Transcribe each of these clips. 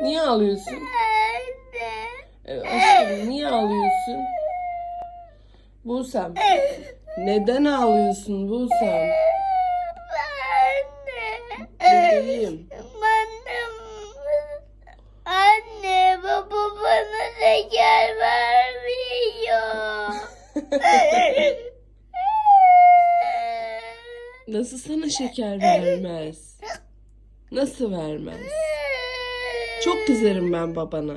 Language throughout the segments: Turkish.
Niye ağlıyorsun? Anne. Evet, aşkım niye ağlıyorsun? Busem. Neden ağlıyorsun Busem? Anne. Bebeğim. Anne baba bana şeker vermiyor. Nasıl sana şeker vermez? Nasıl vermez? Çok kızarım ben babana.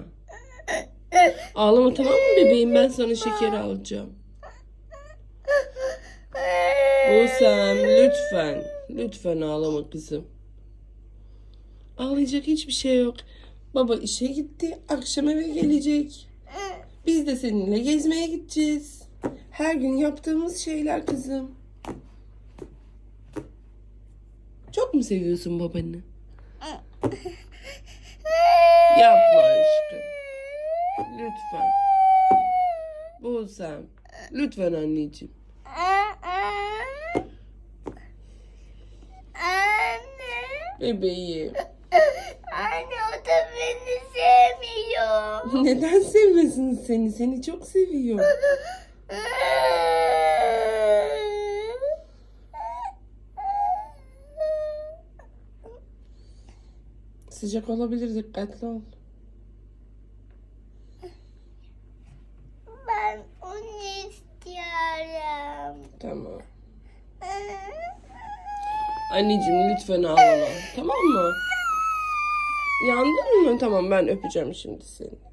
Ağlama tamam mı bebeğim? Ben sana şeker alacağım. Busem lütfen. Lütfen ağlama kızım. Ağlayacak hiçbir şey yok. Baba işe gitti. Akşam eve gelecek. Biz de seninle gezmeye gideceğiz. Her gün yaptığımız şeyler kızım. Çok mu seviyorsun babanı? Yapma aşkım. Lütfen. Busem. Lütfen anneciğim. Anne. Bebeğim. Anne o da beni sevmiyor. Neden sevmesin seni? Seni çok seviyor. Sıcak olabilir dikkatli ol. Tamam. Anneciğim lütfen ağlama. Tamam mı? Yandın mı? Tamam ben öpeceğim şimdi seni.